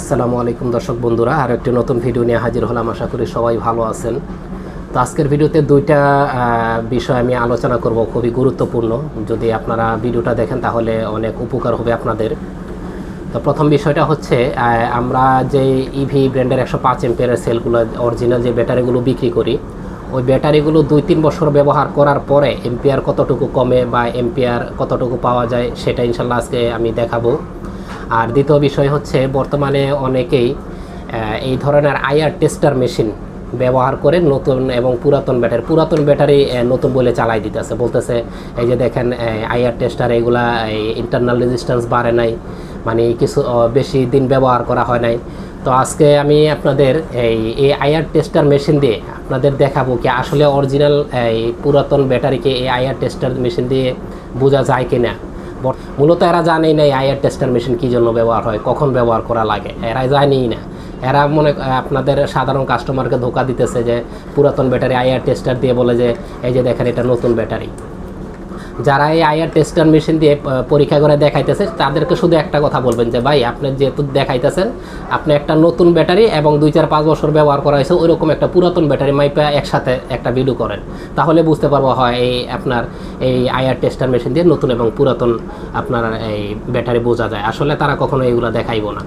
আসসালামু আলাইকুম দর্শক বন্ধুরা, আর একটি নতুন ভিডিও নিয়ে হাজির হলাম। আশা করি সবাই ভালো আছেন। তো আজকের ভিডিওতে দুইটা বিষয় আমি আলোচনা করব, খুবই গুরুত্বপূর্ণ। যদি আপনারা ভিডিওটা দেখেন, তাহলে অনেক উপকার হবে আপনাদের। তো প্রথম বিষয়টা হচ্ছে আমরা যে ইভি ব্র্যান্ডের একশো পাঁচ এম্পিয়ারের সেলগুলো অরিজিনাল যে ব্যাটারিগুলো বিক্রি করি, ওই ব্যাটারিগুলো দুই তিন বছর ব্যবহার করার পরে এম্পিয়ার কতটুকু কমে বা এম্পিয়ার কতটুকু পাওয়া যায়, সেটা ইনশাল্লাহ আজকে আমি দেখাবো। আর দ্বিতীয় বিষয় হচ্ছে বর্তমানে অনেকেই এই ধরনের আইআর টেস্টার মেশিন ব্যবহার করে নতুন এবং পুরাতন ব্যাটারি পুরাতন ব্যাটারি নতুন বলে চালাই দিতেছে। বলতেছে, এই যে দেখেন আইআর টেস্টার এগুলা ইন্টারনাল রেজিস্ট্যান্স বাড়ে নাই মানে কিছু বেশি দিন ব্যবহার করা হয় নাই। তো আজকে আমি আপনাদের এই এই আইআর টেস্টার মেশিন দিয়ে আপনাদের দেখাবো কি আসলে অরিজিনাল এই পুরাতন ব্যাটারিকে এই আইআর টেস্টার মেশিন দিয়ে বোঝা যায় কিনা। বর- মূলত এরা জানেই না আইআর টেস্টার মেশিন কী জন্য ব্যবহার হয়, কখন ব্যবহার করা লাগে। এরা জানেই না। এরা মনে আপনাদের সাধারণ কাস্টমারকে ধোকা দিতেছে যে, পুরাতন ব্যাটারি আইআর টেস্টার দিয়ে বলে যে, এই যে দেখেন, এটা নতুন ব্যাটারি। যারা এই আইআর টেস্টার মেশিন দিয়ে পরীক্ষা করে দেখাইতেছে, তাদেরকে শুধু একটা কথা বলবেন যে, ভাই, আপনি যেহেতু দেখাইতেছেন, আপনি একটা নতুন ব্যাটারি এবং দুই চার পাঁচ বছর ব্যবহার করা হয়েছে, ওইরকম একটা পুরাতন ব্যাটারি মাইপা একসাথে একটা ভিডিও করেন। তাহলে বুঝতে পারব হয় এই আপনার এই আইআর টেস্টার মেশিন দিয়ে নতুন এবং পুরাতন আপনার এই ব্যাটারি বোঝা যায়। আসলে তারা কখনো এইগুলো দেখাইব না।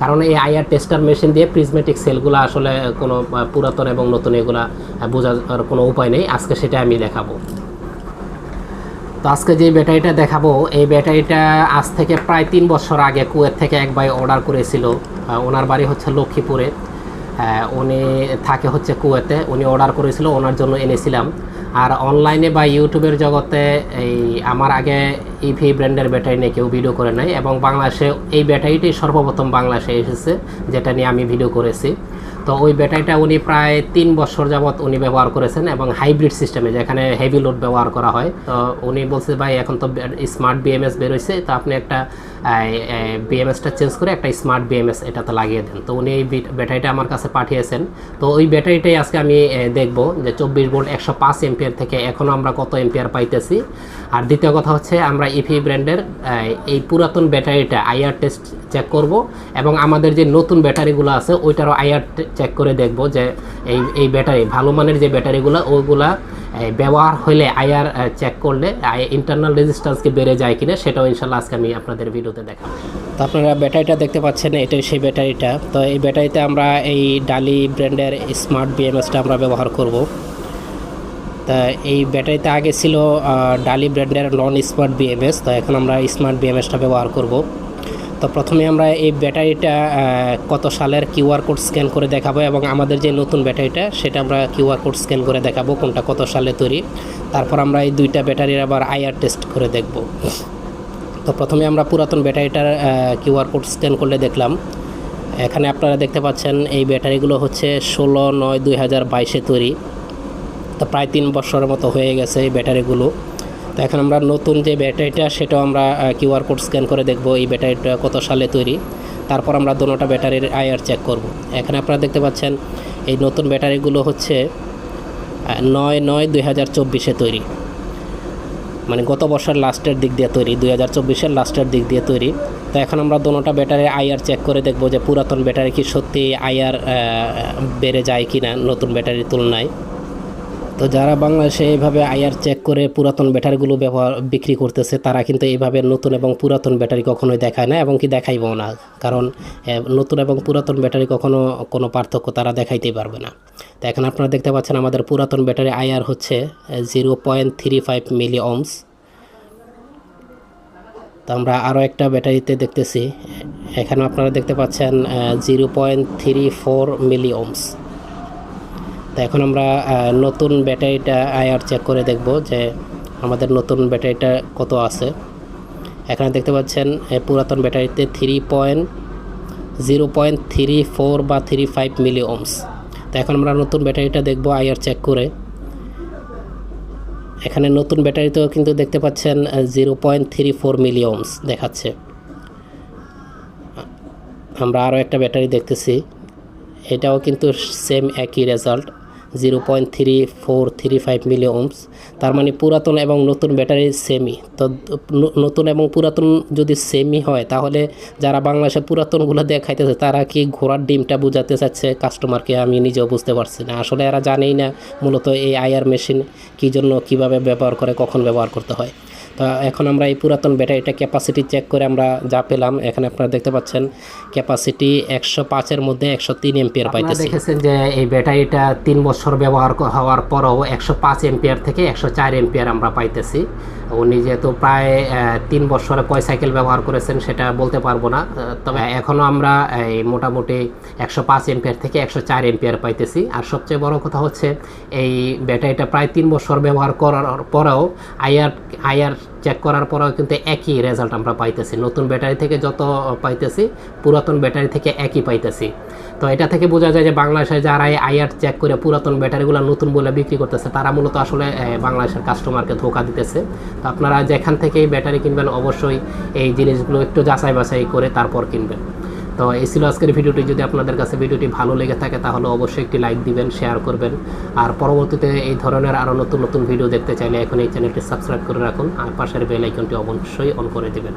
কারণ এই আইআর টেস্টার মেশিন দিয়ে প্রিজমেটিক সেলগুলো আসলে কোনো পুরাতন এবং নতুন এগুলা বোঝার কোনো উপায় নেই। আজকে সেটা আমি দেখাবো। তো আজকে যে ব্যাটারিটা দেখাবো, এই ব্যাটারিটা আজ থেকে প্রায় তিন বছর আগে কুয়েত থেকে এক ভাই অর্ডার করেছিল। ওনার বাড়ি হচ্ছে লক্ষ্মীপুরে। উনি থাকে হচ্ছে কুয়েতে। উনি অর্ডার করেছিল, ওনার জন্য এনেছিলাম। আর অনলাইনে বা ইউটিউবের জগতে এই আমার আগে ইভি ব্র্যান্ডের ব্যাটারি নিয়ে কেউ ভিডিও করে নাই এবং বাংলাদেশে এই ব্যাটারিটি সর্বপ্রথম বাংলাদেশে এসেছে, যেটা নিয়ে আমি ভিডিও করেছি। তো ওই ব্যাটারিটা উনি প্রায় তিন বছর যাবৎ উনি ব্যবহার করেছেন এবং হাইব্রিড সিস্টেমে, যেখানে হেভি লোড ব্যবহার করা হয়। তো উনি বলছে, ভাই, এখন তো স্মার্ট বিএমএস বেরোইছে, তো আপনি একটা বিএমএসটা চেঞ্জ করে একটা স্মার্ট বিএমএস এটাতে লাগিয়ে দেন। তো উনি এই ব্যাটারিটা আমার কাছে পাঠিয়েছেন। তো ওই ব্যাটারিটাই আজকে আমি দেখব যে চব্বিশ ভোল্ট একশো পাঁচ এম্পিয়ার থেকে এখনও আমরা কত এম্পিয়ার পাইতেছি। আর দ্বিতীয় কথা হচ্ছে, আমরা ইফি ব্র্যান্ডের এই পুরাতন ব্যাটারিটা আইআর টেস্ট চেক করব এবং আমাদের যে নতুন ব্যাটারিগুলো আছে, ওইটারও আইআর চেক করে দেখব যে এই এই ব্যাটারি ভালো মানের যে ব্যাটারিগুলো ওইগুলা ব্যবহার হলে আইআর চেক করলে ইন্টারনাল রেজিস্ট্যান্সকে বেড়ে যায় কিনা, সেটাও ইনশাল্লাহ আজকে আমি আপনাদের ভিডিওতে দেখাবো। তো আপনারা ব্যাটারিটা দেখতে পাচ্ছেন, এটাই সেই ব্যাটারিটা। তো এই ব্যাটারিতে আমরা এই ডালি ব্র্যান্ডের স্মার্ট বিএমএসটা আমরা ব্যবহার করব। তা এই ব্যাটারিতে আগে ছিল ডালি ব্র্যান্ডের নন স্মার্ট বিএমএস তো এখন আমরা স্মার্ট বিএমএসটা ব্যবহার করব। তো প্রথমে আমরা এই ব্যাটারিটা কত সালের কিউআর কোড স্ক্যান করে দেখাবো এবং আমাদের যে নতুন ব্যাটারিটা, সেটা আমরা কিউআর কোড স্ক্যান করে দেখাবো কোনটা কত সালে তৈরি। তারপর আমরা এই দুইটা ব্যাটারির আবার আইআর টেস্ট করে দেখব। তো প্রথমে আমরা পুরাতন ব্যাটারিটার কিউআর কোড স্ক্যান করলে দেখলাম। এখানে আপনারা দেখতে পাচ্ছেন এই ব্যাটারিগুলো হচ্ছে ষোলো নয় দুই হাজার বাইশে তৈরি। তো প্রায় তিন বছরের মতো হয়ে গেছে এই ব্যাটারিগুলো। তো এখন আমরা নতুন যে ব্যাটারিটা, সেটাও আমরা কিউআর কোড স্ক্যান করে দেখব এই ব্যাটারিটা কত সালে তৈরি। তারপর আমরা দোনোটা ব্যাটারির আইআর চেক করব। এখানে আপনারা দেখতে পাচ্ছেন, এই নতুন ব্যাটারিগুলো হচ্ছে নয় নয় দুই হাজার চব্বিশে তৈরি। মানে গত বছর লাস্টের দিক দিয়ে তৈরি, দুই হাজার চব্বিশের লাস্টের দিক দিয়ে তৈরি। তো এখন আমরা দোনোটা ব্যাটারির আইআর চেক করে দেখব যে পুরাতন ব্যাটারি কি সত্যি আইআর বেড়ে যায় কি না নতুন ব্যাটারির তুলনায়। তো যারা বাংলাদেশে এইভাবে আয়ার চেক করে পুরাতন ব্যাটারিগুলো ব্যবহার, বিক্রি করতেছে, তারা কিন্তু এইভাবে নতুন এবং পুরাতন ব্যাটারি কখনোই দেখায় না এবং কি দেখাইবও না। কারণ নতুন এবং পুরাতন ব্যাটারি কখনো কোনো পার্থক্য তারা দেখাইতেই পারবে না। তো এখন আপনারা দেখতে পাচ্ছেন আমাদের পুরাতন ব্যাটারি আইআর হচ্ছে zero point three five milliohms তো আমরা আরও একটা ব্যাটারিতে দেখতেছি। এখানে আপনারা দেখতে পাচ্ছেন zero point three four milliohms তো এখন আমরা নতুন ব্যাটারিটা আইআর চেক করে দেখব যে আমাদের নতুন ব্যাটারিটা কত আছে। এখানে দেখতে পাচ্ছেন পুরাতন ব্যাটারিতে three point zero point three four বা থ্রি ফাইভ মিলি ওমস তো এখন আমরা নতুন ব্যাটারিটা দেখব আইআর চেক করে। এখানে নতুন ব্যাটারিতেও কিন্তু দেখতে পাচ্ছেন zero point three four milliohms দেখাচ্ছে। আমরা আরও একটা ব্যাটারি দেখতেছি। এটাও কিন্তু সেম একই result zero point three four three five milliohms তার মানে পুরাতন এবং নতুন ব্যাটারি সেমি তো নতুন এবং পুরাতন যদি সেমি হয়, তাহলে যারা বাংলাদেশের পুরাতনগুলো দেখাইতেছে, তারা কি ঘোড়ার ডিমটা বোঝাতে চাচ্ছে? কাস্টমারকে আমি নিজেও বুঝতে পারছি না। আসলে এরা জানেই না মূলত এই আয়ার মেশিন কী জন্য, কীভাবে ব্যবহার করে, কখন ব্যবহার করতে হয়। তো এখন আমরা এই পুরাতন ব্যাটারিটা ক্যাপাসিটি চেক করে আমরা যা পেলাম এখানে আপনারা দেখতে পাচ্ছেন ক্যাপাসিটি একশো পাঁচের মধ্যে একশো তিন এম্পিয়ার পাইতেছি। দেখেছেন যে এই ব্যাটারিটা তিন বছর ব্যবহার হওয়ার পরও একশো পাঁচ এম্পিয়ার থেকে একশো চার এম্পিয়ার আমরা পাইতেছি। উনি যেহেতু প্রায় তিন বছরে কয় সাইকেল ব্যবহার করেছেন সেটা বলতে পারব না। তবে এখনও আমরা এই মোটামুটি একশো পাঁচ এম্পিয়ার থেকে একশো চার এম্পিয়ার পাইতেছি। আর সবচেয়ে বড় কথা হচ্ছে এই ব্যাটারিটা প্রায় তিন বছর ব্যবহার করার পরেও আইআর আইআর চেক করার পরেও কিন্তু একই রেজাল্ট আমরা পাইতেছি। নতুন ব্যাটারি থেকে যত পাইতেছি, পুরাতন ব্যাটারি থেকে একই পাইতেছি। তো এটা থেকে বোঝা যায় যে বাংলাদেশে যারা আইআর চেক করে পুরাতন ব্যাটারিগুলো নতুন বলে বিক্রি করতেছে, তারা মূলত আসলে বাংলাদেশের কাস্টমারকে ধোকা দিতেছে। তো আপনারা যেখান থেকেই ব্যাটারি কিনবেন, অবশ্যই এই জিনিসগুলো একটু যাচাই বাছাই করে তারপর কিনবেন। তো এই ছিল আজকের ভিডিওটি। যদি আপনাদের কাছে ভিডিওটি ভালো লেগে থাকে, তাহলে অবশ্যই একটি লাইক দিবেন, শেয়ার করবেন। আর পরবর্তীতে এই ধরনের আরও নতুন নতুন ভিডিও দেখতে চাইলে এখন এই চ্যানেলটি সাবস্ক্রাইব করে রাখুন। আর পাশের বেল অবশ্যই অন করে দিবেন।